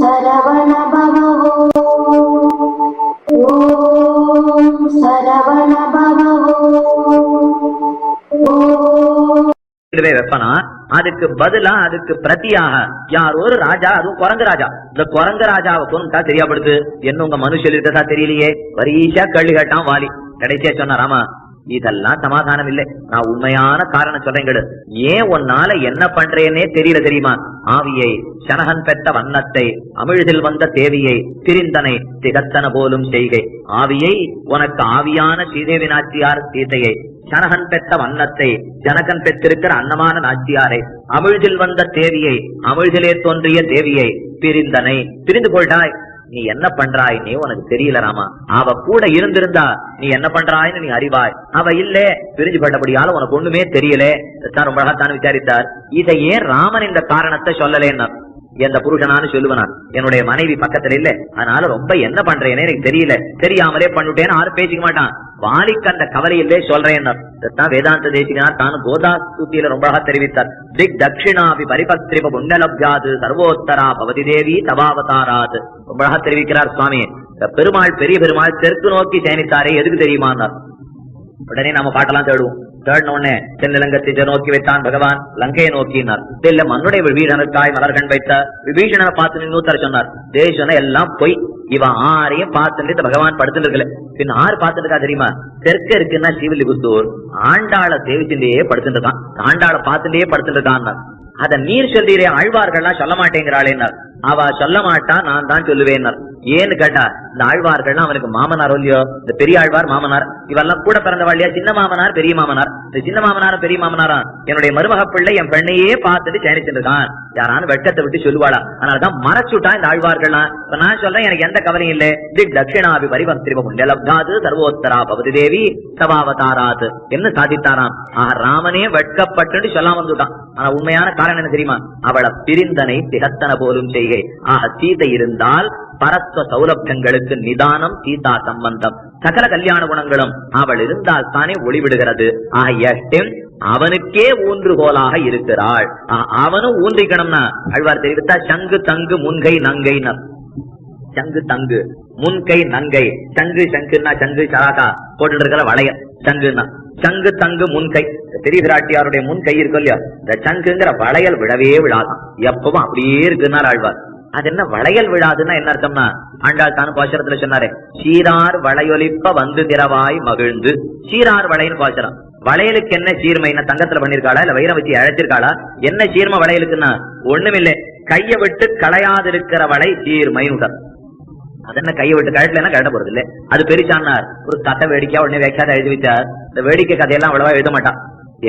சரவண பவோ ஓம் சரவண பவோ வெப்பனா? அதுக்கு பதிலா அதுக்கு பிரதியாக யார் ஒரு ராஜா? அதுவும் குரங்கு ராஜா. இந்த குரங்கு ராஜாவை கொண்டுட்டா தெரியப்படுது என்ன உங்க மனுஷன் இருக்கதா தெரியலையே? வரிசா கள்ளி கட்டான் வாலி. கடைசியா சொன்னாராமா இதெல்லாம் சமாதானம் இல்லை நான் உண்மையான காரணம் சொல்றேன் ஏன் உன்னால என்ன பண்றேன்னே தெரியல தெரியுமா? ஆவியை சனகன் பெற்ற வண்ணத்தை அமிழ்தில் வந்த தேவியை திரிந்தனை திகத்தன போலும் செய்கை. ஆவியை உனக்கு ஆவியான ஸ்ரீதேவி நாச்சியார் சீதையை சனகன் பெற்ற வண்ணத்தை ஜனகன் பெற்றிருக்கிற அன்னமான நாச்சியாரை அமிழ்தில் வந்த தேவியை அமிழ்திலே தோன்றிய தேவியை பிரிந்தனை. பிரிந்து கொள்டாய் நீ என்ன பண்றாய் நீ உனக்கு தெரியல ராமா. அவ கூட இருந்திருந்தா நீ என்ன பண்றாய்ன்னு நீ அறிவாய். அவ இல்ல பிரிஞ்சு பட்டபடியால உனக்கு ஒண்ணுமே தெரியல. தான் ரொம்ப அழகாத்தான் விசாரித்தார். இதை ஏன் ராமன் இந்த காரணத்தை சொல்லலேன்னா? எந்த புருஷனான்னு சொல்லுவனா? என்னுடைய மனைவி பக்கத்துல இல்ல. அதனால ரொம்ப என்ன பண்றேன்னு எனக்கு தெரியல. தெரியாமலே பண்ணுட்டேன்னு யாரும் பேசிக்க மாட்டான். வாலிக்கு அந்த கவலையிலே சொல்றேன். வேதாந்த தேசிகனார் தான் கோதா ஸ்துதியில ரொம்ப அழகா தெரிவித்தார். திக் தட்சிணாபி பரிபத்ரிப புண்டலப்ஜாது சர்வோத்தரா பவதி தேவி தபாவதாராது ரொம்ப அழகா தெரிவிக்கிறார் சுவாமி. பெருமாள் பெரிய பெருமாள் தெற்கு நோக்கி சேனித்தாரே எதுக்கு தெரியுமா உடனே நாம பாட்டெல்லாம் தேடுவோம். தேடின தென்னிலங்கத்தை நோக்கி வைத்தான் பகவான். லங்கையை நோக்கினார். இல்ல மண்ணுடைய விபீஷணனுக்காய் மலர்கண் வைத்த விபீஷணனை பார்த்து இன்னொருத்தர் சொன்னார். தேசன எல்லாம் பொய். இவன் ஆரையும் பார்த்துட்டு இந்த பகவான் படுத்துட்டு இருக்கல பின் ஆறு பார்த்துட்டு இருக்கா தெரியுமா? தெற்க இருக்குன்னா ஸ்ரீவில்லிபுத்தூர் ஆண்டாள தேவிச்சுட்டே படுத்துட்டு இருக்கான் ஆண்டாள பார்த்துட்டே படுத்துட்டு இருக்கான் அத நீர் சொல்றீரே ஆழ்வார்கள்லாம் சொல்ல மாட்டேங்கிறாளேன்னார். அவ சொல்ல மாட்டா நான் தான் சொல்லுவேன் ஏன்னு கேட்டா இந்த ஆழ்வார்கள்லாம் அவனுக்கு மாமனார் இல்லையோ இந்த பெரிய ஆழ்வார் மாமனார் இவெல்லாம் கூட பிறந்தவா இல்லையா சின்ன மாமனார் பெரிய மாமனார். இந்த சின்ன மாமனாரும் பெரிய மாமனாரா என்னுடைய மருமக பிள்ளை என் பெண்ணையே பார்த்துட்டு சேனிச்சிருக்கான் யாரானு வெட்டத்தை விட்டு சொல்லுவாளா. அதனாலதான் மறைச்சுட்டா இந்த ஆழ்வார்கள்லாம். இப்ப நான் சொல்றேன் எனக்கு எந்த கவலையும் இல்லை. திக் தட்சிணாபி பரிவம் திரிபுண்டலப்தாது சர்வோத்தரா பவதி தேவி சபாவதாராத். என்ன சாதித்தாராம்? ஆஹ் ராமனே வெட்கப்பட்டு சொல்லாம வந்துட்டான் ஆனா உண்மையான காரணம் என்ன தெரியுமா? அவளை பிரிந்தனை திகத்தன போலும் செய்கை. ஆக சீதை இருந்தால் பரஸ்வ சௌலபியங்களுக்கு நிதானம் சீதா சம்பந்தம். சகல கல்யாண குணங்களும் அவள் இருந்தால் தானே ஒளிவிடுகிறது. ஆகிய அவனுக்கே ஊன்றுகோலாக இருக்கிறாள். அவனும் ஊன்றிக்கணும்னா அழ்வார் தெரிவித்தா சங்கு தங்கு முன்கை நங்கை சங்கு தங்கு முன்கை நங்கை. சங்கு சங்குன்னா சங்கு சராகா போட்டு இருக்கிற வளைய. சங்குன்னா சங்கு தங்கு முன்கை. பெரிய முன் முன்கை இருக்கும் இல்லையா? இந்த சங்குங்கிற வளையல் விழவே விழாதான். எப்பவும் அப்படியே இருக்குன்னா ஆழ்வார் அது என்ன வளையல் விழாதுன்னா என்ன அர்த்தம்னா? ஆண்டாள் தானு பாசுரத்துல சொன்னாரு சீரார் வளையொலிப்ப வந்து திரவாய் மகிழ்ந்து. சீரார் வளையல் பாசுரம். வளையலுக்கு என்ன சீர்மை? என்ன தங்கத்துல பண்ணிருக்காளா? இல்ல வைரம் வச்சு அழைச்சிருக்காளா? என்ன சீர்மை வளையலுக்குன்னா? ஒண்ணுமில்லை. கைய விட்டு களையாதிருக்கிற வளை சீர்மை அது என்ன கையை விட்டு கழட்டலன்னா கழட்ட போறது இல்ல அது பெருசானார் ஒரு கதை வேடிக்கையா உடனே வைக்காத எழுதி வச்சார் இந்த வேடிக்கை கதையெல்லாம் அவ்வளவா எழுத மாட்டான்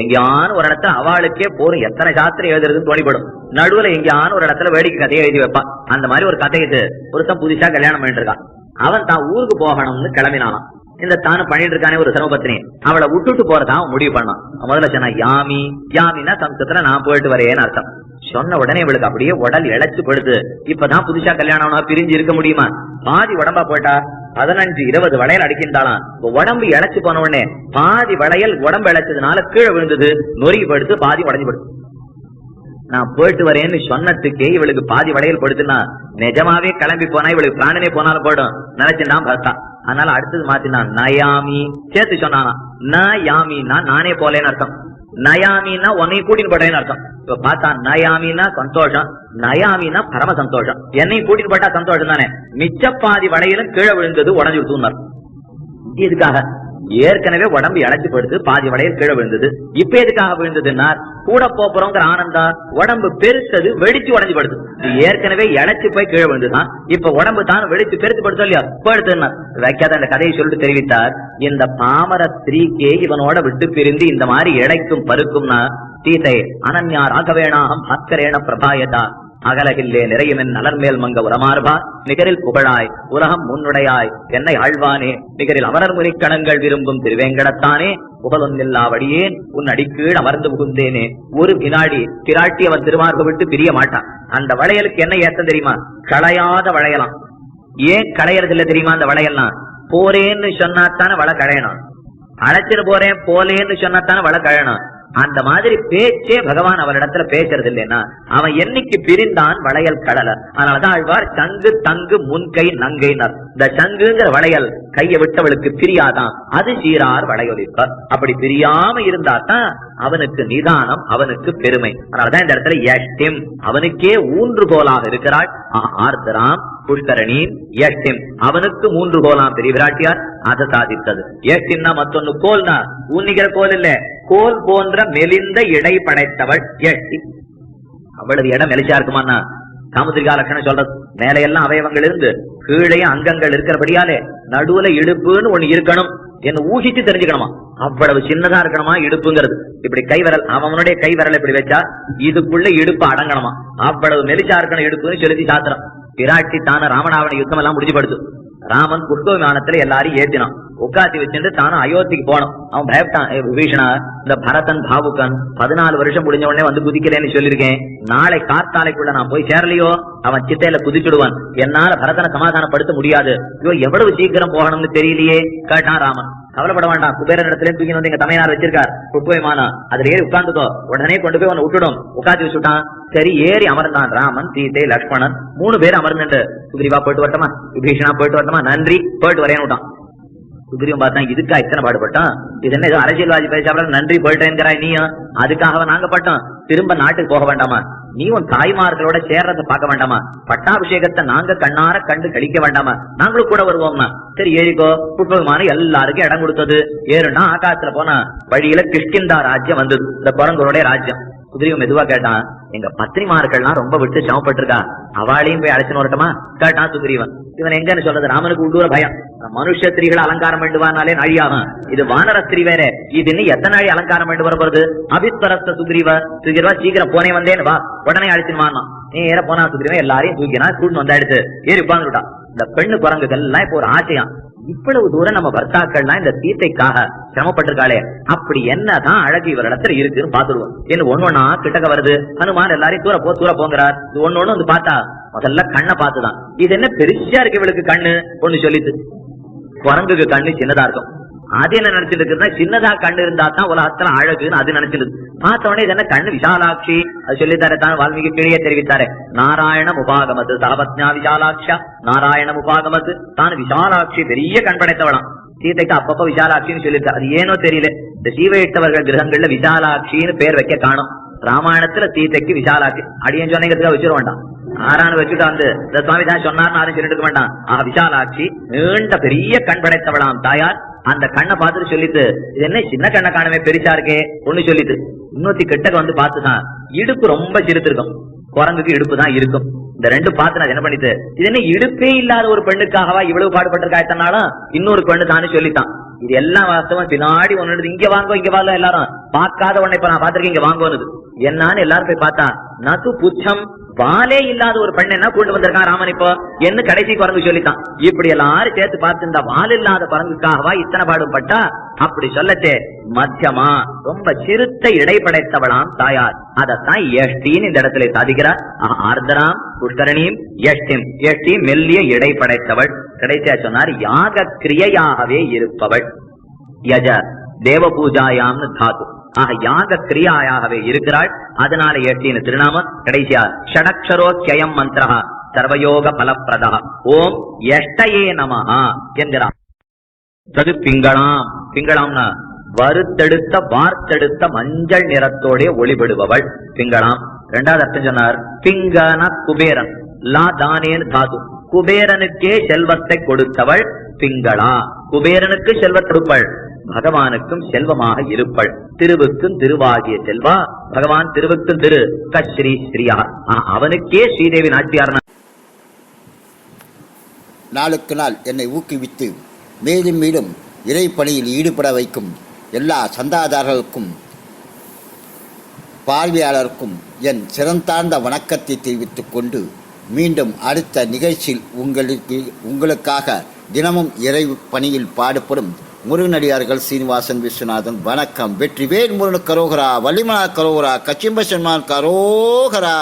எங்கேயான ஒரு இடத்துல அவளுக்கே போரும். எத்தனை சாஸ்திரம் எழுதுறதுன்னு தோணிப்படும். நடுவுல எங்கேயான ஒரு இடத்துல வேடிக்கை கதையை எழுதி வைப்பான். அந்த மாதிரி ஒரு கதை இது. ஒருத்தன் புதுசா கல்யாணம் பண்ணிட்டு இருக்கான். அவன் தான் ஊருக்கு போகணும்னு கிளம்பினானாம். இந்த தானு பண்ணிட்டு இருக்கானே ஒரு சிரமபத்தினி. அவளை விட்டுட்டு போறதான் முடிவு பண்ணான். முதல்ல சொன்னா யாமி யாமின்னா சம்ஸ்கிருத்துல நான் போயிட்டு வரேன்னு அர்த்தம். சொன்ன உடனே இவளுக்கு அப்படியே உடல் இழைச்சு போடுது இப்பதான் புதுசா கல்யாணம் ஆனா பிரிஞ்சு இருக்க முடியுமா? பாதி உடம்பா போயிட்டா? பதினஞ்சு இருபது வளையல் அடிக்கின்றாலாம் உடம்பு இழைச்சு போன உடனே பாதி வளையல் உடம்பு இழைச்சதுனால கீழே விழுந்தது. நொறுங்கி படுத்து பாதி உடஞ்சு படுத்து நான் போயிட்டு வரேன்னு சொன்னதுக்கே இவளுக்கு பாதி வளையல் படுத்துனா நிஜமாவே கிளம்பி போனா இவளுக்கு பிராணனே போனாலும் போயிடும் நினைச்சுட்டான் பார்த்தா அதனால அடுத்தது மாத்தினான் நயாமி. சேர்த்து சொன்னானா ந யாமின்னா நானே போலேன்னு அர்த்தம். நயாமின்னா உன்னை கூட்டின்னு போட்டேன்னு அர்த்தம். இப்ப பார்த்தா நயாமின்னா சந்தோஷம் நயாமின்னா பரம சந்தோஷம். என்னையும் கூட்டின்னு போட்டா சந்தோஷம் தானே. மிச்ச பாதி வளையலும் கீழே விழுந்தது உடஞ்சு விட்டுனார் இதுக்காக. ஏற்கனவே உடம்பு இழைச்சு படுத்து பாதி வளையல் கீழே விழுந்தது. இப்ப எதுக்காக விழுந்ததுன்னா கூட போறோங்கிற ஆனந்தா உடம்பு பெருத்தது வெடிச்சு உடஞ்சு படுது ஏற்கனவே இழைச்சு போய் கீழே விழுந்துதான். இப்ப உடம்பு தான் வெடிச்சு பெருத்து படுத்தோம் இல்லையா? படுத்துன்னா வைக்காத அந்த கதையை சொல்லிட்டு தெரிவித்தார். இந்த பாமர ஸ்திரீக்கே இவனோட விட்டு பிரிந்து இந்த மாதிரி இழைக்கும் பருக்கும்னா சீதை அனன்யா ராகவேணாகம் பாஸ்கரேன பிரபாயதா. அகலகில்லே நிறையுமென் நலர்மேல் மங்க உரமார்பா. நிகரில் புகழாய் உலகம் முன்னுடையாய் என்னை ஆழ்வானே நிகரில் அமரர் முனிக்கணங்கள் விரும்பும் திருவேங்கடத்தானே. புகழொன்னில்லா வடியேன் உன் அடிக்கீழ் அமர்ந்து புகுந்தேனே. ஒரு வினாடி பிராட்டி அவன் திருமார்பு விட்டு பிரிய மாட்டான். அந்த வளையலுக்கு என்ன ஏத்தம் தெரியுமா? களையாத வளையலாம். ஏன் களையறது இல்ல தெரியுமா அந்த வளையல்லாம் போறேன்னு சொன்னாத்தானே வள களையணும். அழைச்சிட்டு போறேன் போலேன்னு சொன்னாத்தானே வள கழணும் அந்த மாதிரி பேச்சே பகவான் அவரிடத்துல பேசுறது இல்லைன்னா அவன் என்னைக்கு பிரிந்தான் வளையல் கடல. அதனாலதான் ஆழ்வார் சங்கு தங்கு முன்கை நங்கைனர். இந்த சங்குங்கிற வளையல் கையை விட்டவளுக்கு பிரியாதான். அது சீரார் வளையொலிப்பார். அப்படி பிரியாம இருந்தா தான் அவனுக்கு நிதானம் அவனுக்கு பெருமை. அதனாலதான் இந்த இடத்துல யஷ்டிம். அவனுக்கே ஊன்றுகோலாக இருக்கிறாள். ஆ- ஆர்தராம் புஷ்கரணி யஷ்டிம். அவனுக்கு மூன்று கோலாம் பெரிய விராட்டியார். அதை சாதித்தது. யஷ்டின்னா மத்தொன்னு கோல்னா. ஊன்னிக்கிற கோல் இல்ல. கோல் போன்ற மெலிந்த இடை படைத்தவள் எட்டி அவ்வளவு இடம் மெலிச்சா இருக்குமாண்ணா சாமுத்திரிகா லட்சணம் சொல்றது மேல எல்லாம் அவயவங்கள் இருந்து கீழே அங்கங்கள் இருக்கிறபடியாலே நடுவுல இடுப்புன்னு ஒண்ணு இருக்கணும். என்ன ஊகிச்சு தெரிஞ்சுக்கணுமா? அவ்வளவு சின்னதா இருக்கணுமா இடுப்புங்கிறது? இப்படி கைவரல் அவனுடைய கைவரல் இப்படி வச்சா இதுக்குள்ள இடுப்பு அடங்கணுமா? அவ்வளவு மெலிச்சா இருக்கணும் இடுப்புன்னு செலுத்தி சாத்திரம். பிராட்டி தான ராமநாவன யுத்தம் எல்லாம் முடிஞ்சு படுத்து. ராமன் புஷ்ப விமானத்துல எல்லாரையும் ஏத்தினான். உட்காத்தி வச்சுட்டு தானும் அயோத்திக்கு போனோம் அவன் பயப்பட்டான் "ஏய் விபீஷணா இந்த பரதன் பாபுக்கன் பதினாலு வருஷம் முடிஞ்ச உடனே வந்து குதிக்கலன்னு சொல்லியிருக்கேன். நாளை காத்தாலைக்குள்ள நான் போய் சேரலையோ? அவன் சித்தையில குதிச்சுடுவான். என்னால பரதனை சமாதானப்படுத்த முடியாது. ஐயோ எவ்வளவு சீக்கிரம் போகணும்னு தெரியலையே? கேட்டான் ராமன். கவலைப்பட வேண்டாம். குபேரன் இடத்துல தூக்கி வந்து எங்க தமையனார் வச்சிருக்கார். புஷ்ப விமானம். அதுல ஏறி உட்கார்ந்துக்கோ. உடனே கொண்டு போய் உன்னை விட்டுடும். உட்காந்து வச்சுட்டான் சரி ஏறி அமர்ந்தான். ராமன் சீதை லக்ஷ்மணன் மூணு பேர் அமர்ந்துட்டு. சுக்ரீவா போயிட்டு வரட்டமா? விபீஷனா போயிட்டு வரட்டுமா? நன்றி. போயிட்டு வரேன்னு விட்டான். சுக்ரீவன் பார்த்தா இதுக்கா இத்தனை பாடுபட்டான் இது என்ன ஏதோ அரசியல்வாதி பேசாமல் நன்றி போயிட்டேங்கிறாய் நீயும் அதுக்காக நாங்க பட்டோம். திரும்ப நாட்டுக்கு போக வேண்டாமா? நீ உன் தாய்மார்களோட சேர்றத பார்க்க வேண்டாமா? பட்டாபிஷேகத்தை நாங்க கண்ணார கண்டு கழிக்க வேண்டாமா? நாங்களும் கூட வருவோம்னா சரி ஏறிக்கோ. புட்பகமான எல்லாருக்கும் இடம் கொடுத்தது. ஏறுனா ஆகாசத்துல போனா வழியில கிஷ்கிந்தா ராஜ்யம் வந்தது. இந்த குரங்குடைய ராஜ்யம். குதிரையும் மெதுவா கேட்டான். எங்க பத்னிமார்கள்லாம் ரொம்ப விட்டு சமப்பட்டிருக்கா அவளையும் போய் அழைச்சுன்னு வரட்டுமா? கேட்டான் சுக்ரீவன். இவன் எங்கன்னு சொல்றது ராமனுக்கு உள்ளூர பயம். மனுஷ ஸ்திரீகளை அலங்காரம் வேண்டுவானாலே நாழியாகும். இது வானர ஸ்திரீ வேற. இது எத்தனை நாளி அலங்காரம் வேண்டு வர போறது? அபிஸ்வரஸ்த சுக்ரீவ சுக்ரீவா சீக்கிரம் போனே வந்தேன்னு வா. உடனே அழைச்சின்னு நீ நேர போனா சுக்ரீவன் எல்லாரையும் தூக்கினா கூட்டு வந்தா எடுத்து ஏறி உட்கார்ந்துட்டான் இந்த பெண்ணு குரங்குகள் எல்லாம் இப்போ ஒரு ஆசையாம். இவ்வளவு தூரம் நம்ம பர்த்தாக்கள்லாம் இந்த சீத்தைக்காக சிரமப்பட்டிருக்காளே. அப்படி என்னதான் அழகு இவரிடத்துல இருக்குன்னு பாத்துருவோம் என்ன ஒன்னொன்னா கிட்டக்க வருது? ஹனுமான் எல்லாரையும் தூர போ தூர போங்கிறார். இது ஒண்ணு ஒண்ணு வந்து பார்த்தா முதல்ல கண்ணை பார்த்துதான். இது என்ன பெருசா இருக்கு இவளுக்கு கண்ணு? ஒண்ணு சொல்லிட்டு. குரங்குக்கு கண்ணு சின்னதா இருக்கும். அது என்ன நினைச்சிட்டு இருக்குன்னா சின்னதா கண்ணு இருந்தா தான் உலகத்துல அழகுன்னு அது நினைச்சிருக்கு பார்த்த உடனே இது என்ன கண்ணு விசாலாட்சி அது சொல்லித்தாரே தான் வால்மீகி கிளியே தெரிவித்தாரு. நாராயண முபாகமது சாபத்யா விசாலாட்சியா நாராயண உபாகமது தான் விசாலாட்சி பெரிய கண் படைத்தவளாம். சீதைக்கு அப்பப்ப விசாலாட்சின்னு சொல்லிட்டு அது ஏனோ தெரியல. இந்த சீவையிட்டவர்கள் கிரகங்கள்ல விசாலாட்சின்னு பேர் வைக்க காணும். ராமாயணத்துல சீதைக்கு விசாலாட்சி அடியன் சொன்னீங்கிறதுக்காக வச்சிட வேண்டாம். ஆறானு வச்சுட்டு வந்து இந்த சுவாமி தான் சொன்னார்னு யாரும் சொல்லிட்டு வேண்டாம். ஆ விசாலாட்சி நீண்ட பெரிய கண் படைத்தவளாம் தாயார். அந்த கண்ணை பார்த்துட்டு சொல்லிட்டு இது என்ன சின்ன கண்ணை காணவே பெருசா இருக்கே ஒண்ணு சொல்லிட்டு. இன்னொத்தி கிட்டக்க வந்து பார்த்துதான் இடுப்பு ரொம்ப சிரித்திருக்கும் குரங்குக்கு இடுப்பு தான் இருக்கும். இந்த ரெண்டு பார்த்து நான் என்ன பண்ணிட்டு இது என்ன இடுப்பே இல்லாத ஒரு பெண்ணுக்காகவா இவ்வளவு பாடுபட்டிருக்கா எத்தனாலும் இன்னொரு பெண்ணு தானே சொல்லித்தான். இது எல்லாம் வாஸ்தவம். பின்னாடி ஒன்னு இங்க வாங்கோ இங்க வாங்க எல்லாரும். பார்க்காத உடனே இப்ப நான் பாத்திருக்கேன் இங்க வாங்குவது என்னான்னு எல்லாரும் போய் பார்த்தா நது புச்சம் வாலே இல்லாத ஒரு பெண் என்ன கொண்டு வந்திருக்கான் ராமன் இப்போ? என்ன கடைசி குரங்கு சொல்லித்தான். இப்படி எல்லாரும் சேர்த்து பார்த்து இந்த வால் இல்லாத குரங்குக்காகவா இத்தனை பாடுபட்டா அப்படி சொல்லச்சே மத்தியமா ரொம்ப சிறுத்த இடைப்படைத்தவளாம் தாயார். அதத்தான் எஷ்டின்னு இந்த இடத்துல சாதிக்கிறார். ஆர்தராம் புஷ்கரணியும் எஷ்டிம் எஷ்டி மெல்லிய இடைப்படைத்தவள் கடைசியா சொன்னார் யாக கிரியையாகவே இருப்பவள். யஜ தேவ பூஜாயாம்னு தாத்து ஆக யாக கிரியாயாகவே இருக்கிறாள்? அதனால எட்டின திருநாமம். கடைசியா ஷடக்ஷரோக்கியம் மந்திரா சர்வயோக பலப்பிரதா ஓம் எஷ்டயே நமஹா என்கிறார். அது பிங்களாம். பிங்களாம்னா வறுத்தெடுத்த வார்த்தெடுத்த மஞ்சள் நிறத்தோடே ஒளிபடுபவள் பிங்களாம். இரண்டாவது அர்த்தம் சொன்னார் பிங்கன குபேரன். லா தானேன் தாது. குபேரனுக்கே செல்வத்தை கொடுத்தவள் பிங்களா. குபேரனுக்கு செல்வத் கொடுப்பள். பகவானுக்கும் செல்வமாக இருப்பள். திருவுக்கும் திருவாகிய செல்வா பகவான் திருவுக்கும் திரு கஸ்ரீ ஸ்ரீயார். அவனுக்கே ஸ்ரீதேவி நாச்சியார் நாளுக்கு நாள் என்னை ஊக்குவித்து மேலும் மேலும் இறைப்பணியில் ஈடுபட வைக்கும் எல்லா சந்தாதாரர்களுக்கும் பார்வையாளருக்கும் என் சிறந்தாழ்ந்த வணக்கத்தை தெரிவித்துக் கொண்டு மீண்டும் அடுத்த நிகழ்ச்சியில் உங்களுக்கு உங்களுக்காக தினமும் இறை பணியில் பாடுபடும் முருகனடியார்கள் சீனிவாசன் விஸ்வநாதன். வணக்கம். வெற்றிவேல் முருகன் கரோகரா வள்ளிமலா கரோகரா கச்சிம்ப சன்மான் கரோகரா.